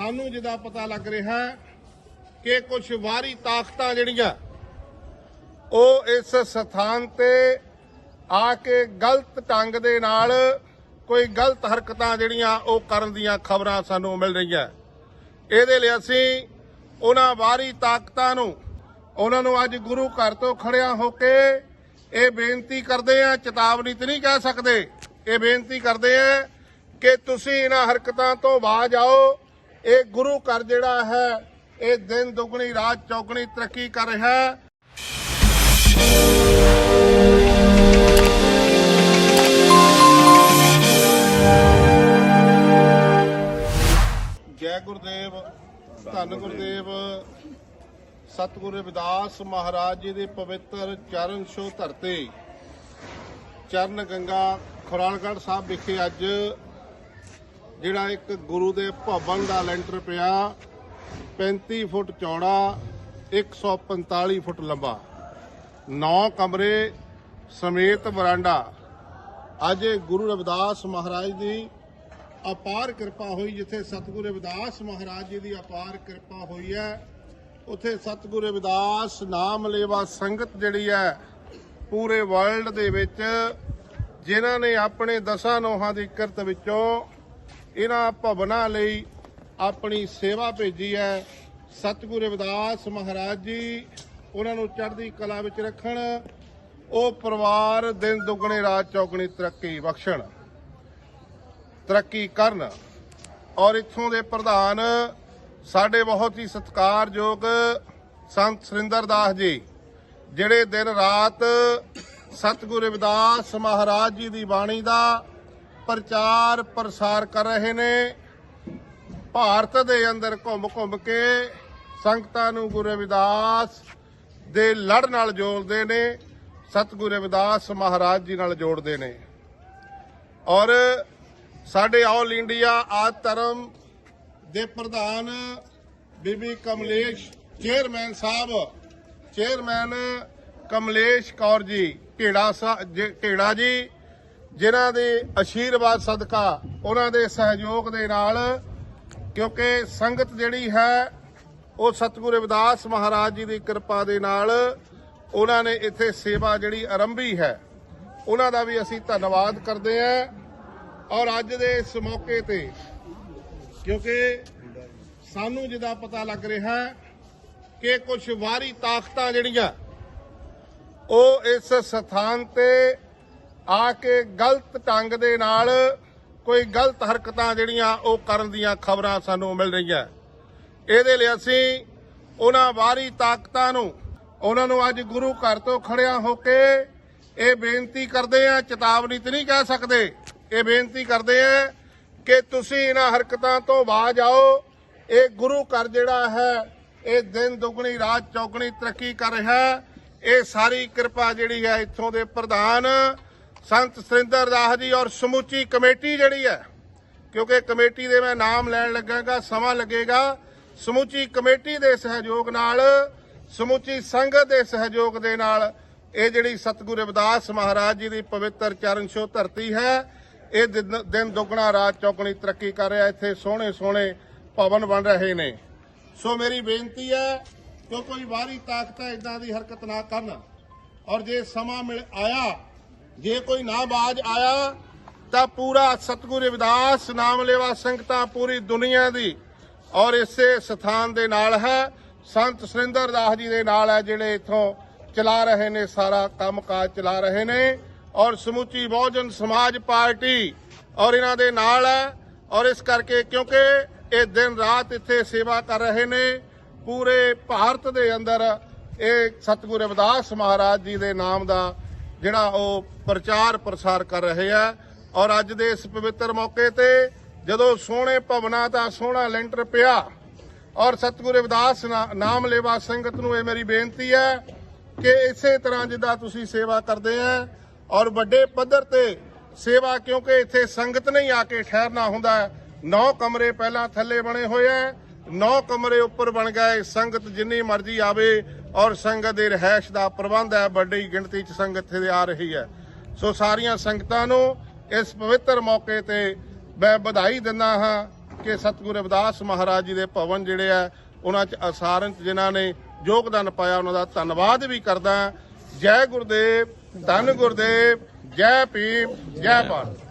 ਸਾਨੂੰ ਜਿਹਦਾ ਪਤਾ ਲੱਗ ਰਿਹਾ ਕਿ ਕੁਝ ਵਾਰੀ ਤਾਕਤਾਂ ਜਿਹੜੀਆਂ, ਉਹ ਇਸ ਸਥਾਨ ਤੇ ਆ ਕੇ ਗਲਤ ਢੰਗ ਦੇ ਨਾਲ ਕੋਈ ਗਲਤ ਹਰਕਤਾਂ ਜਿਹੜੀਆਂ ਉਹ ਕਰਨ ਦੀਆਂ ਖਬਰਾਂ ਸਾਨੂੰ ਮਿਲ ਰਹੀਆਂ। ਇਹਦੇ ਲਈ ਅਸੀਂ ਉਹਨਾਂ ਵਾਰੀ ਤਾਕਤਾਂ ਨੂੰ, ਉਹਨਾਂ ਨੂੰ ਅੱਜ ਗੁਰੂ ਘਰ ਤੋਂ ਖੜਿਆ ਹੋ ਕੇ ਇਹ ਬੇਨਤੀ ਕਰਦੇ ਆ ਚੇਤਾਵਨੀ ਤੇ ਨਹੀਂ ਕਹਿ ਸਕਦੇ, ਇਹ ਬੇਨਤੀ ਕਰਦੇ ਆ ਕਿ ਤੁਸੀਂ ਇਹਨਾਂ ਹਰਕਤਾਂ ਤੋਂ ਬਾਜ ਆਓ ਇਹ ਗੁਰੂ ਘਰ ਜਿਹੜਾ ਹੈ, ਇਹ ਦਿਨ ਦੁਗਣੀ, ਰਾਤ ਚੌਗਣੀ ਤਰੱਕੀ ਕਰ ਰਿਹਾ ਹੈ। ਜੈ ਗੁਰਦੇਵ, ਧੰਨ ਗੁਰਦੇਵ, ਸਤਿਗੁਰੂ ਰਵਿਦਾਸ ਮਹਾਰਾਜ ਜੀ ਦੇ ਪਵਿੱਤਰ ਚਰਨ ਛੋਹ ਧਰਤੇ, ਚਰਨ ਗੰਗਾ ਖੁਰਾਲਗੜ੍ਹ ਸਾਹਿਬ ਵਿਖੇ ਅੱਜ ਜਿਹੜਾ ਇੱਕ ਗੁਰੂ ਦੇ ਭਵਨ ਦਾ ਲੈਂਟਰ ਪਿਆ 35 ਫੁੱਟ ਚੌੜਾ 145 ਫੁੱਟ ਲੰਬਾ। 9 ਕਮਰੇ ਸਮੇਤ ਵਰਾਂਡਾ। ਅੱਜ ਗੁਰੂ ਰਵਿਦਾਸ ਮਹਾਰਾਜ ਦੀ ਅਪਾਰ ਕਿਰਪਾ ਹੋਈ, ਜਿੱਥੇ ਸਤਿਗੁਰੂ ਰਵਿਦਾਸ ਮਹਾਰਾਜ ਜੀ ਦੀ ਅਪਾਰ ਕਿਰਪਾ ਹੋਈ ਹੈ। ਉੱਥੇ ਸਤਿਗੁਰੂ ਰਵਿਦਾਸ ਨਾਮ ਲੇਵਾ ਸੰਗਤ ਜਿਹੜੀ ਹੈ, ਪੂਰੇ ਵਰਲਡ ਦੇ ਵਿੱਚ, ਜਿਨ੍ਹਾਂ ਨੇ ਆਪਣੇ ਦਸਾਂ ਨੋਹਾਂ ਦੀ ਕਿਰਤ ਵਿੱਚੋਂ ਇਹਨਾਂ ਭਵਨਾਂ ਲਈ ਆਪਣੀ ਸੇਵਾ ਭੇਜੀ ਹੈ। ਸਤਿਗੁਰੂ ਰਵਿਦਾਸ ਮਹਾਰਾਜ ਜੀ, ਉਹਨਾਂ ਨੂੰ ਚੜ੍ਹਦੀ ਕਲਾ ਵਿੱਚ ਰੱਖਣ, ਉਹ ਪਰਿਵਾਰ ਦਿਨ ਦੁੱਗਣੇ, ਰਾਤ ਚੌਗਣੀ ਤਰੱਕੀ ਬਖਸ਼ਣ, ਤਰੱਕੀ ਕਰਨ। ਔਰ ਇੱਥੋਂ ਦੇ ਪ੍ਰਧਾਨ ਸਾਡੇ ਬਹੁਤ ਹੀ ਸਤਿਕਾਰਯੋਗ ਸੰਤ ਸੁਰਿੰਦਰ ਦਾਸ ਜੀ, ਜਿਹੜੇ ਦਿਨ ਰਾਤ ਸਤਿਗੁਰੂ ਰਵਿਦਾਸ ਮਹਾਰਾਜ ਜੀ ਦੀ ਬਾਣੀ ਦਾ ਪ੍ਰਚਾਰ ਪ੍ਰਸਾਰ ਕਰ ਰਹੇ ਨੇ। ਭਾਰਤ ਦੇ ਅੰਦਰ ਘੁੰਮ ਘੁੰਮ ਕੇ ਸੰਗਤਾਂ ਨੂੰ ਗੁਰੂ ਰਵਿਦਾਸ ਦੇ ਲੜ ਨਾਲ ਜੋੜਦੇ ਨੇ, ਸਤਿਗੁਰੂ ਰਵਿਦਾਸ ਮਹਾਰਾਜ ਜੀ ਨਾਲ ਜੋੜਦੇ ਨੇ। ਔਰ ਸਾਡੇ ਆਲ ਇੰਡੀਆ ਆਦ ਧਰਮ ਦੇ ਪ੍ਰਧਾਨ ਬੀਬੀ ਕਮਲੇਸ਼, ਚੇਅਰਮੈਨ ਸਾਹਿਬ, ਚੇਅਰਮੈਨ ਕਮਲੇਸ਼ ਕੌਰ ਜੀ, ਢੇੜਾ ਸਾ- ਢੇੜਾ ਜੀ ਜਿਨ੍ਹਾਂ ਦੇ ਅਸ਼ੀਰਵਾਦ ਸਦਕਾ ਉਹਨਾਂ ਦੇ ਸਹਿਯੋਗ ਦੇ ਨਾਲ, ਕਿਉਂਕਿ ਸੰਗਤ ਜਿਹੜੀ ਹੈ, ਉਹ ਸਤਿਗੁਰੂ ਰਵਿਦਾਸ ਮਹਾਰਾਜ ਜੀ ਦੀ ਕਿਰਪਾ ਦੇ ਨਾਲ ਉਹਨਾਂ ਨੇ ਇੱਥੇ ਸੇਵਾ ਜਿਹੜੀ ਆਰੰਭੀ ਹੈ, ਉਹਨਾਂ ਦਾ ਵੀ ਅਸੀਂ ਧੰਨਵਾਦ ਕਰਦੇ ਹਾਂ। ਔਰ ਅੱਜ ਦੇ ਇਸ ਮੌਕੇ ਤੇ, ਕਿਉਂਕਿ ਸਾਨੂੰ ਜਿਹਦਾ ਪਤਾ ਲੱਗ ਰਿਹਾ ਕਿ ਕੁਝ ਵਾਰੀ ਤਾਕਤਾਂ ਜਿਹੜੀਆਂ, ਉਹ ਇਸ ਸਥਾਨ ਤੇ ਆ ਕੇ ਗਲਤ ਢੰਗ ਦੇ ਨਾਲ ਕੋਈ ਗਲਤ ਹਰਕਤਾਂ ਜਿਹੜੀਆਂ ਉਹ ਕਰਨ ਦੀਆਂ ਖਬਰਾਂ ਸਾਨੂੰ ਮਿਲ ਰਹੀਆਂ। ਇਹਦੇ ਲਈ ਅਸੀਂ ਉਹਨਾਂ ਵਾਰੀ ਤਾਕਤਾਂ ਨੂੰ, ਉਹਨਾਂ ਨੂੰ ਅੱਜ ਗੁਰੂ ਘਰ ਤੋਂ ਖੜਿਆ ਹੋ ਕੇ ਇਹ ਬੇਨਤੀ ਕਰਦੇ ਆ ਚੇਤਾਵਨੀ ਤੇ ਨਹੀਂ ਕਹਿ ਸਕਦੇ, ਇਹ ਬੇਨਤੀ ਕਰਦੇ ਆ ਕਿ ਤੁਸੀਂ ਇਹਨਾਂ ਹਰਕਤਾਂ ਤੋਂ ਬਾਜ ਆਓ। ਇਹ ਗੁਰੂ ਘਰ ਜਿਹੜਾ ਹੈ, ਇਹ ਦਿਨ ਦੁਗਣੀ, ਰਾਤ ਚੌਗਣੀ ਤਰੱਕੀ ਕਰ ਰਿਹਾ ਇਹ ਸਾਰੀ ਕਿਰਪਾ ਜਿਹੜੀ ਹੈ ਇੱਥੋਂ ਦੇ ਪ੍ਰਧਾਨ ਸੰਤ ਸੁਰਿੰਦਰ ਦਾਸ ਜੀ ਔਰ ਸਮੁੱਚੀ ਕਮੇਟੀ ਜਿਹੜੀ ਹੈ, ਕਿਉਂਕਿ ਕਮੇਟੀ ਦੇ ਮੈਂ ਨਾਮ ਲੈਣ ਲੱਗਾਗਾ, ਸਮਾਂ ਲੱਗੇਗਾ, ਸਮੁੱਚੀ ਕਮੇਟੀ ਦੇ ਸਹਿਯੋਗ ਨਾਲ, ਸਮੁੱਚੀ ਸੰਗਤ ਦੇ ਸਹਿਯੋਗ ਦੇ ਨਾਲ ਇਹ ਜਿਹੜੀ ਸਤਿਗੁਰੂ ਰਵਿਦਾਸ ਮਹਾਰਾਜ ਜੀ ਦੀ ਪਵਿੱਤਰ ਚਰਨ ਛੋਹ ਧਰਤੀ ਹੈ, ਇਹ ਦਿਨ ਦਿਨ ਦੁੱਗਣਾ ਰਾਤ ਚੌਗਣੀ ਤਰੱਕੀ ਕਰ ਰਿਹਾ, ਇੱਥੇ ਸੋਹਣੇ ਸੋਹਣੇ ਭਵਨ ਬਣ ਰਹੇ ਨੇ। ਸੋ ਮੇਰੀ ਬੇਨਤੀ ਹੈ ਕਿ ਕੋਈ ਬਾਹਰੀ ਤਾਕਤਾਂ ਇਦਾਂ ਦੀ ਹਰਕਤ ਨਾ ਕਰਨ ਔਰ ਜੇ ਸਮਾਂ ਮਿਲ ਆਇਆ ਜੇ ਕੋਈ ਨਾਬਾਜ਼ ਆਇਆ ਤਾਂ ਪੂਰਾ ਸਤਿਗੁਰੂ ਰਵਿਦਾਸ, ਨਾਮ ਲੈਵਾ ਸੰਗਤਾਂ ਪੂਰੀ ਦੁਨੀਆ ਦੀ ਔਰ ਇਸੇ ਸਥਾਨ ਦੇ ਨਾਲ ਹੈ। ਸੰਤ ਸੁਰਿੰਦਰ ਦਾਸ ਜੀ ਦੇ ਨਾਲ ਹੈ, ਜਿਹੜੇ ਇਥੋਂ ਚਲਾ ਰਹੇ ਨੇ, ਸਾਰਾ ਕੰਮਕਾਜ ਚਲਾ ਰਹੇ ਨੇ। ਔਰ ਸਮੁੱਚੀ ਬਹੁਜਨ ਸਮਾਜ ਪਾਰਟੀ ਔਰ ਇਹਨਾਂ ਦੇ ਨਾਲ ਹੈ। ਔਰ ਇਸ ਕਰਕੇ ਕਿਉਂਕਿ ਇਹ ਦਿਨ ਰਾਤ ਇੱਥੇ ਸੇਵਾ ਕਰ ਰਹੇ ਨੇ, ਪੂਰੇ ਭਾਰਤ ਦੇ ਅੰਦਰ ਇਹ ਸਤਿਗੁਰੂ ਰਵਿਦਾਸ ਮਹਾਰਾਜ ਜੀ ਦੇ ਨਾਮ ਦਾ ਜਿਹੜਾ ਉਹ ਪ੍ਰਚਾਰ ਪ੍ਰਸਾਰ ਕਰ ਰਹੇ ਆ। ਔਰ ਅੱਜ ਦੇ ਇਸ ਪਵਿੱਤਰ ਮੌਕੇ ਤੇ ਜਦੋਂ ਸੋਹਣੇ ਭਵਨਾਂ ਦਾ ਸੋਹਣਾ ਲੈਂਟਰ ਪਿਆ ਔਰ ਸਤਿਗੁਰ ਰਵਿਦਾਸ ਨਾ- ਨਾਮ ਲੇਵਾ ਸੰਗਤ ਨੂੰ ਇਹ ਮੇਰੀ ਬੇਨਤੀ ਹੈ ਕਿ ਇਸੇ ਤਰ੍ਹਾਂ ਜਿੱਦਾਂ ਤੁਸੀਂ ਸੇਵਾ ਕਰਦੇ ਆ ਔਰ ਵੱਡੇ ਪੱਧਰ ਤੇ ਸੇਵਾ ਕਿਉਂਕਿ ਇੱਥੇ ਸੰਗਤ ਨਹੀਂ ਆ ਕੇ ਠਹਿਰਨਾ ਹੁੰਦਾ ਨੌ ਕਮਰੇ ਪਹਿਲਾਂ ਥੱਲੇ ਬਣੇ ਹੋਏ ਆ। ਨੌ ਕਮਰੇ ਉੱਪਰ ਬਣ ਗਏ। ਸੰਗਤ ਜਿੰਨੀ ਮਰਜ਼ੀ ਆਵੇ ਔਰ ਸੰਗਤ ਦੇ ਰਹਿائش ਦਾ ਪ੍ਰਬੰਧ ਹੈ, ਵੱਡੀ ਗਿਣਤੀ 'ਚ ਸੰਗਤ ਇੱਥੇ ਆ ਰਹੀ ਹੈ। ਸੋ ਸਾਰੀਆਂ ਸੰਗਤਾਂ ਨੂੰ ਇਸ ਪਵਿੱਤਰ ਮੌਕੇ ਤੇ ਮੈਂ ਵਧਾਈ ਦਿੰਦਾ ਹਾਂ ਕਿ ਸਤਿਗੁਰੂ ਰਵਿਦਾਸ ਮਹਾਰਾਜ ਜੀ ਦੇ ਭਵਨ ਜਿਹੜੇ ਆ, ਉਹਨਾਂ 'ਚ ਅਸਾਰੰਤ ਜਿਨ੍ਹਾਂ ਨੇ ਯੋਗਦਾਨ ਪਾਇਆ, ਉਹਨਾਂ ਦਾ ਧੰਨਵਾਦ ਵੀ ਕਰਦਾ ਜੈ ਗੁਰਦੇਵ, ਧੰਨ ਗੁਰਦੇਵ, ਜੈ ਭੀਮ, ਜੈ ਭਾਰਤ।